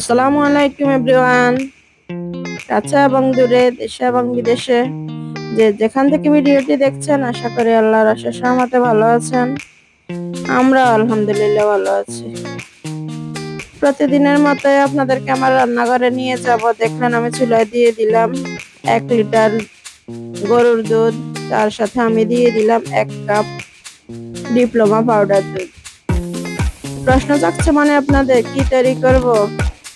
আসসালামু আলাইকুম এভরিওয়ান। কাছে এবং দূরে, দেশে এবং বিদেশে যে যেখান থেকে ভিডিওটি দেখছেন, আশা করি আল্লাহর অশেষ রহমতে ভালো আছেন। আমরা আলহামদুলিল্লাহ ভালো আছি। প্রতিদিনের মতোই আপনাদেরকে আমার রান্নাঘরে নিয়ে যাব। দেখলেন আমি চুলায় দিয়ে দিলাম এক লিটার গরুর দুধ। তার সাথে আমি দিয়ে দিলাম এক কাপ ডিপ্লোমা পাউডার দুধ। প্রশ্ন জাগছে মানে আপনাদের, কি তৈরি করব?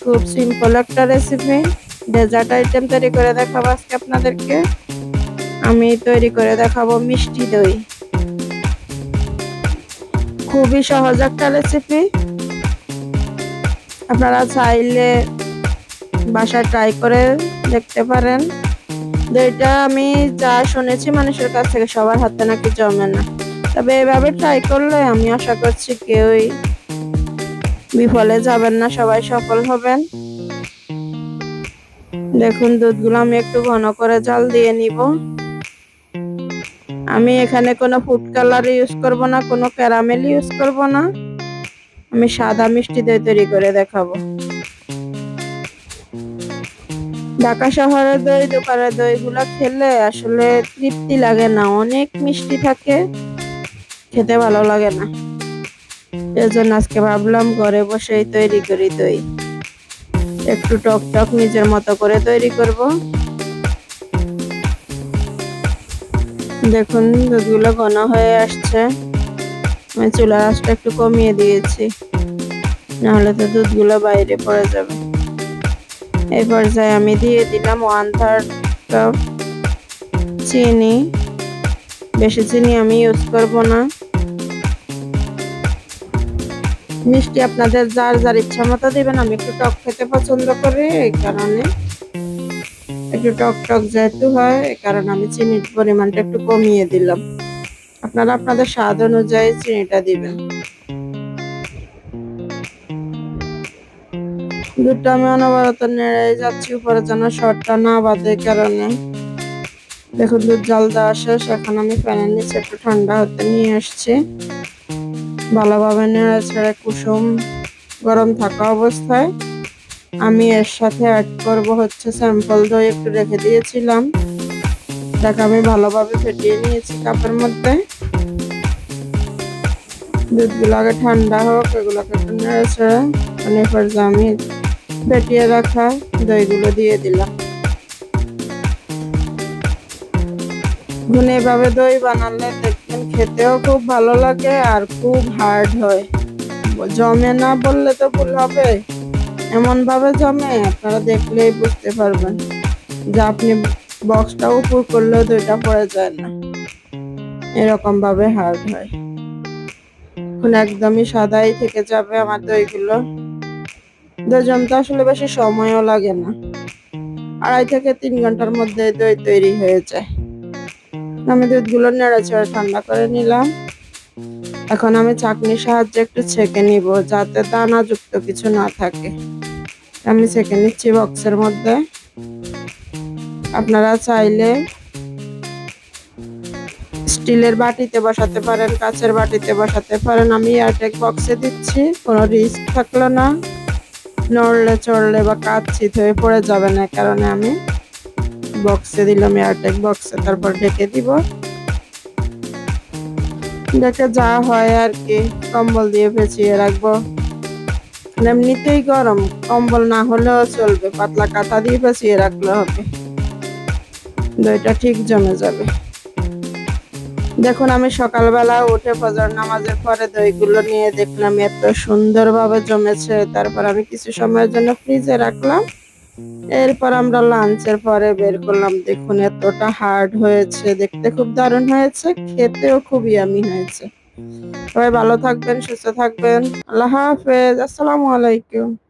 খুব সিম্পল একটা রেসিপি ডেজার্ট আইটেম তৈরি করে দেখাবো আজকে আপনাদেরকে। আমি তৈরি করে দেখাবো মিষ্টি দই। খুবই সহজ একটা রেসিপি আপনারা চাইলে বাসায় ট্রাই করে দেখতে পারেন। দইটা আমি যা শুনেছি মানুষের কাছ থেকে সবার হাতে নাকি জমে না। তবে এভাবে ট্রাই করলে আমি আশা করছি কেউই বিফলে যাবেন না, সবাই সফল হবেন। দেখুন, দুধগুলো আমি একটু ঘন করে জাল দিয়ে নিব। আমি এখানে কোনো ফুড কালার ইউজ করব না, কোনো ক্যারামেল ইউজ করব না। আমি সাদা মিষ্টি দই তৈরি করে দেখাবো। ঢাকা শহরের দই, দোকানের দইগুলো খেলে আসলে তৃপ্তি লাগে না, অনেক মিষ্টি থাকে, খেতে ভালো লাগে না। এজন্য আজকে ভাবলাম ঘরে বসেই তৈরি করি দই। একটু টক টক নিজের মতো করে তৈরি করব। দেখুন দুধগুলো ঘন হয়ে আসছে। আমি চুলার আঁচটা একটু কমিয়ে দিয়েছি। নাহলে তো দুধগুলো বাইরে পড়ে যাবে। এই পর্যায়ে আমি দিয়ে দিলাম ওয়ান থার্ড কাপ চিনি। বেশি চিনি আমি ইউজ করব না। মিষ্টি আপনাদের যার যার ইচ্ছা মতো দিবেন, আমি একটু টক খেতে পছন্দ করি, এই কারণে। একটু টক টক যেহেতু হয়, এই কারণে আমি চিনির পরিমাণটা একটু কমিয়ে দিলাম। আপনারা আপনাদের স্বাদ অনুযায়ী চিনিটা দিবেন। দুধটা আমি অনবরত নেড়ে যাচ্ছি, উপরে যেন শর্টটা না বাঁধে কারণে। দেখুন দুধ জাল দেওয়া শেষ, এখন আমি ফ্যানের নিচে একটু ঠান্ডা হতে নিয়ে আসছি। ভালোভাবে নেড়ে ছেড়ে কুসুম গরম থাকা অবস্থায় আমি এর সাথে অ্যাড করব হচ্ছে স্যাম্পল দই একটু রেখে দিয়েছিলাম। তাকে আমি ভালোভাবে ফেটিয়ে নিয়েছি কাপের মধ্যে। দুধগুলো আগে ঠান্ডা হোক, এগুলোকে একটু নেড়ে ছেড়ে মানে আমি ফেটিয়ে রাখা দইগুলো দিয়ে দিলাম। ঘুনে এভাবে দই বানালে খেতেও খুব ভালো লাগে আর খুব হার্ড হয়। জমে না বললে তো ভুল হবে। এমন ভাবে জমে, আপনারা দেখলেই বুঝতে পারবেন। যে আপনি বক্সটা উপর করলেও দইটা পড়ে যায় না। এরকম ভাবে হার্ড হয়। এখন একদমই সাদাই থেকে যাবে আমার দইগুলো দই জমতে আসলে বেশি সময়ও লাগে না। আড়াই থেকে তিন ঘণ্টার মধ্যে দই তৈরি হয়ে যায়। আমি দুধগুলো নেড়েচড়ে ঠান্ডা করে নিলাম। এখন আমি চাকনির সাহায্যে একটু ছেঁকে নিব, যাতে দানা যুক্ত কিছু না থাকে। আমি ছেঁকে নিচ্ছি বক্সের মধ্যে। আপনারা চাইলে স্টিলের বাটিতে বসাতে পারেন, কাচের বাটিতে বসাতে পারেন। আমি এয়ারটেক বক্সে দিচ্ছি, কোনো রিস্ক থাকল না। নড়লে চড়লে বা কাজ চিত হয়ে পড়ে যাবে না কারণে আমি বক্সে দিলাম এয়ারটেক বক্সে তারপর ঢেকে দিব। দেখে যা হয় আর কি, কম্বল দিয়ে পেঁচিয়ে রাখব। এমনিতেই গরম, কম্বল না হলেও চলবে, পাতলা কাঁথা দিয়ে পেঁচিয়ে রাখলে হবে। দইটা ঠিক জমে যাবে। দেখুন, আমি সকালবেলা উঠে ফজর নামাজের পরে দইগুলো নিয়ে দেখলাম, এত সুন্দরভাবে জমেছে। তারপর আমি কিছু সময়ের জন্য ফ্রিজে রাখলাম। এরপর আমরা লাঞ্চের পরে বের করলাম। দেখুন, এতটা হার্ড হয়েছে। দেখতে খুব দারুণ হয়েছে, খেতেও খুব ইয়ামি হয়েছে। সবাই ভালো থাকবেন, সুস্থ থাকবেন। আল্লাহ হাফেজ। আসসালামু আলাইকুম।